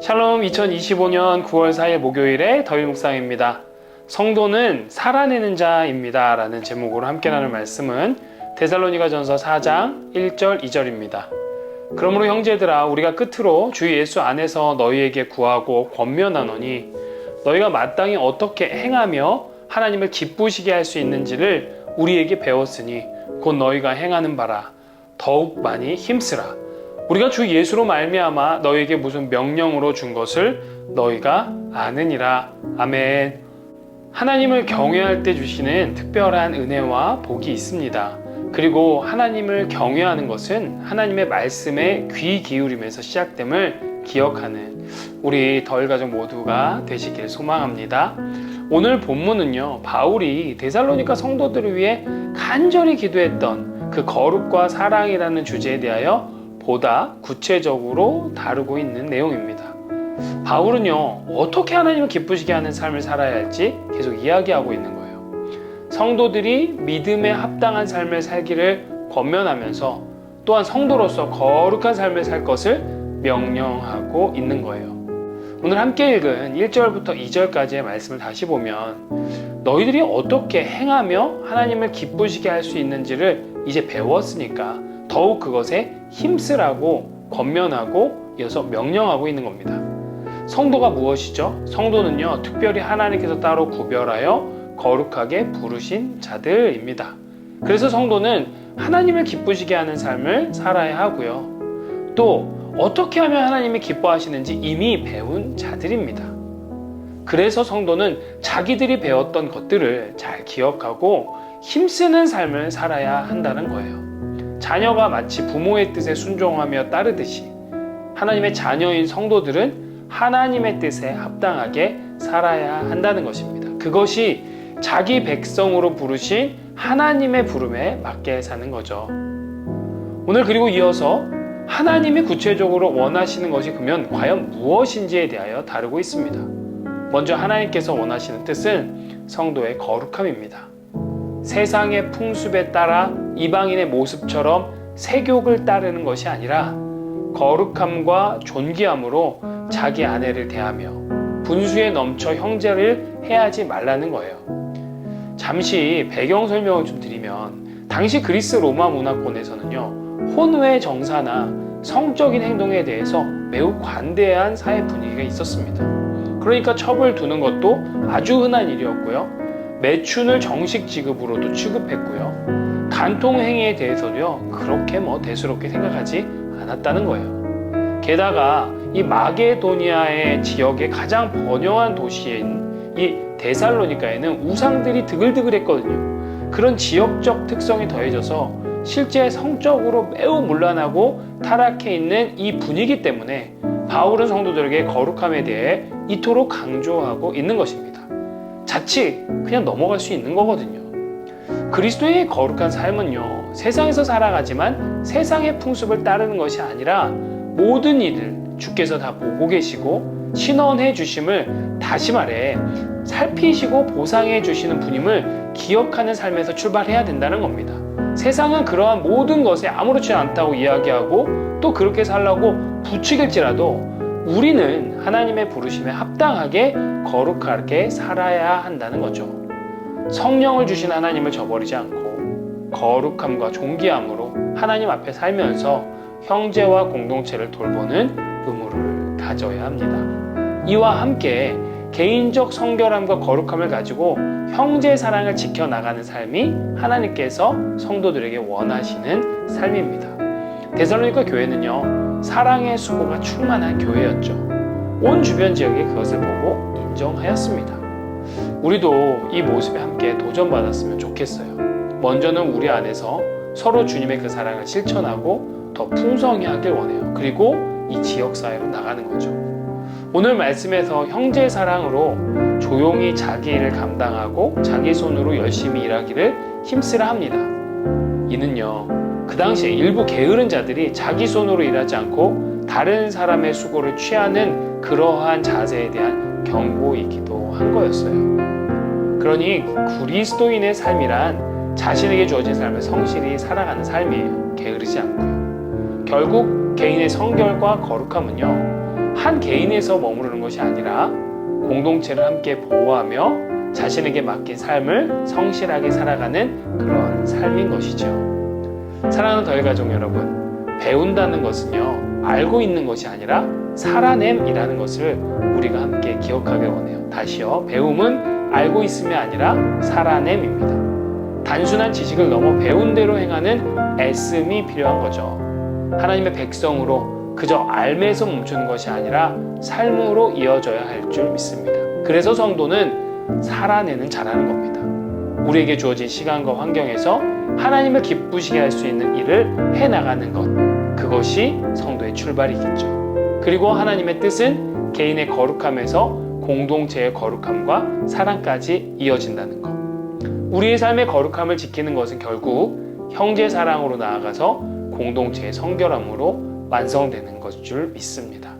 샬롬 2025년 9월 4일 목요일의 더위 묵상입니다. 성도는 살아내는 자입니다. 라는 제목으로 함께 나눌 말씀은 데살로니가 전서 4장 1절 2절입니다. 그러므로 형제들아 우리가 끝으로 주 예수 안에서 너희에게 구하고 권면하노니 너희가 마땅히 어떻게 행하며 하나님을 기쁘시게 할 수 있는지를 우리에게 배웠으니 곧 너희가 행하는 바라 더욱 많이 힘쓰라 우리가 주 예수로 말미암아 너희에게 무슨 명령으로 준 것을 너희가 아느니라 아멘 하나님을 경외할 때 주시는 특별한 은혜와 복이 있습니다. 그리고 하나님을 경외하는 것은 하나님의 말씀에 귀 기울이면서 시작됨을 기억하는 우리 덜 가족 모두가 되시길 소망합니다. 오늘 본문은요, 바울이 데살로니가 성도들을 위해 간절히 기도했던 그 거룩과 사랑이라는 주제에 대하여 보다 구체적으로 다루고 있는 내용입니다. 바울은요, 어떻게 하나님을 기쁘시게 하는 삶을 살아야 할지 계속 이야기하고 있는 거예요. 성도들이 믿음에 합당한 삶을 살기를 권면하면서 또한 성도로서 거룩한 삶을 살 것을 명령하고 있는 거예요. 오늘 함께 읽은 1절부터 2절까지의 말씀을 다시 보면 너희들이 어떻게 행하며 하나님을 기쁘시게 할 수 있는지를 이제 배웠으니까 더욱 그것에 힘쓰라고 권면하고 이어서 명령하고 있는 겁니다. 성도가 무엇이죠? 성도는요, 특별히 하나님께서 따로 구별하여 거룩하게 부르신 자들입니다. 그래서 성도는 하나님을 기쁘시게 하는 삶을 살아야 하고요. 또 어떻게 하면 하나님이 기뻐하시는지 이미 배운 자들입니다. 그래서 성도는 자기들이 배웠던 것들을 잘 기억하고 힘쓰는 삶을 살아야 한다는 거예요. 자녀가 마치 부모의 뜻에 순종하며 따르듯이 하나님의 자녀인 성도들은 하나님의 뜻에 합당하게 살아야 한다는 것입니다. 그것이 자기 백성으로 부르신 하나님의 부름에 맞게 사는 거죠. 오늘 그리고 이어서 하나님이 구체적으로 원하시는 것이 그러면 과연 무엇인지에 대하여 다루고 있습니다. 먼저 하나님께서 원하시는 뜻은 성도의 거룩함입니다. 세상의 풍습에 따라 이방인의 모습처럼 세욕을 따르는 것이 아니라 거룩함과 존귀함으로 자기 아내를 대하며 분수에 넘쳐 형제를 해하지 말라는 거예요. 잠시 배경 설명을 좀 드리면 당시 그리스 로마 문화권에서는요 혼외 정사나 성적인 행동에 대해서 매우 관대한 사회 분위기가 있었습니다. 그러니까 첩을 두는 것도 아주 흔한 일이었고요. 매춘을 정식 지급으로도 취급했고요. 간통 행위에 대해서도요 그렇게 뭐 대수롭게 생각하지 않았다는 거예요. 게다가 이 마게도니아의 지역의 가장 번영한 도시인 이 데살로니카에는 우상들이 드글드글했거든요. 그런 지역적 특성이 더해져서 실제 성적으로 매우 문란하고 타락해 있는 이 분위기 때문에 바울은 성도들에게 거룩함에 대해 이토록 강조하고 있는 것입니다. 자칫 그냥 넘어갈 수 있는 거거든요. 그리스도의 거룩한 삶은요, 세상에서 살아가지만 세상의 풍습을 따르는 것이 아니라 모든 일을 주께서 다 보고 계시고 신원해 주심을 다시 말해 살피시고 보상해 주시는 분임을 기억하는 삶에서 출발해야 된다는 겁니다. 세상은 그러한 모든 것에 아무렇지 않다고 이야기하고 또 그렇게 살라고 부추길지라도 우리는 하나님의 부르심에 합당하게 거룩하게 살아야 한다는 거죠. 성령을 주신 하나님을 저버리지 않고 거룩함과 존귀함으로 하나님 앞에 살면서 형제와 공동체를 돌보는 의무를 가져야 합니다. 이와 함께 개인적 성결함과 거룩함을 가지고 형제 사랑을 지켜나가는 삶이 하나님께서 성도들에게 원하시는 삶입니다. 데살로니가 교회는요, 사랑의 수고가 충만한 교회였죠. 온 주변 지역이 그것을 보고 인정하였습니다. 우리도 이 모습에 함께 도전받았으면 좋겠어요. 먼저는 우리 안에서 서로 주님의 그 사랑을 실천하고 더 풍성히 하길 원해요. 그리고 이 지역 사회로 나가는 거죠. 오늘 말씀에서 형제 사랑으로 조용히 자기 일을 감당하고 자기 손으로 열심히 일하기를 힘쓰라 합니다. 이는요, 그 당시에 일부 게으른 자들이 자기 손으로 일하지 않고 다른 사람의 수고를 취하는 그러한 자세에 대한 경고이기도 한 거였어요. 그러니 그리스도인의 삶이란 자신에게 주어진 삶을 성실히 살아가는 삶이에요. 게으르지 않고요. 결국 개인의 성결과 거룩함은요, 한 개인에서 머무르는 것이 아니라 공동체를 함께 보호하며 자신에게 맡긴 삶을 성실하게 살아가는 그런 삶인 것이죠. 사랑하는 더해 가족 여러분, 배운다는 것은요, 알고 있는 것이 아니라 살아냄이라는 것을 우리가 함께 기억하길 원해요. 다시요, 배움은 알고 있음이 아니라 살아냄입니다. 단순한 지식을 넘어 배운 대로 행하는 애씀이 필요한 거죠. 하나님의 백성으로 그저 알매서 멈추는 것이 아니라 삶으로 이어져야 할 줄 믿습니다. 그래서 성도는 살아내는 자라는 겁니다. 우리에게 주어진 시간과 환경에서 하나님을 기쁘시게 할 수 있는 일을 해 나가는 것. 그것이 성도의 출발이겠죠. 그리고 하나님의 뜻은 개인의 거룩함에서 공동체의 거룩함과 사랑까지 이어진다는 것. 우리의 삶의 거룩함을 지키는 것은 결국 형제 사랑으로 나아가서 공동체의 성결함으로 완성되는 것줄 믿습니다.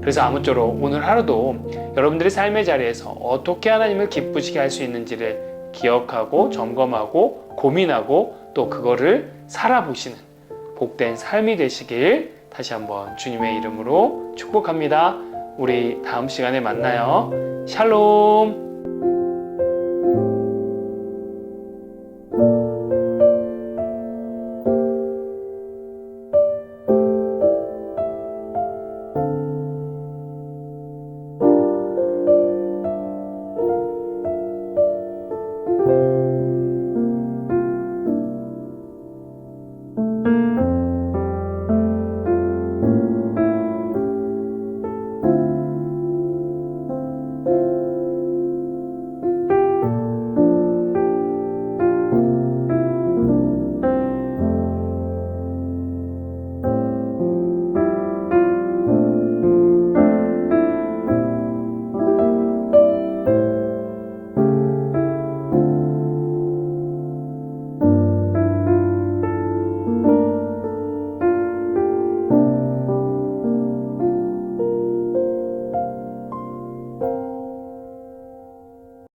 그래서 아무쪼록 오늘 하루도 여러분들의 삶의 자리에서 어떻게 하나님을 기쁘시게 할 수 있는지를 기억하고 점검하고 고민하고 또 그거를 살아보시는 복된 삶이 되시길 다시 한번 주님의 이름으로 축복합니다. 우리 다음 시간에 만나요. 샬롬.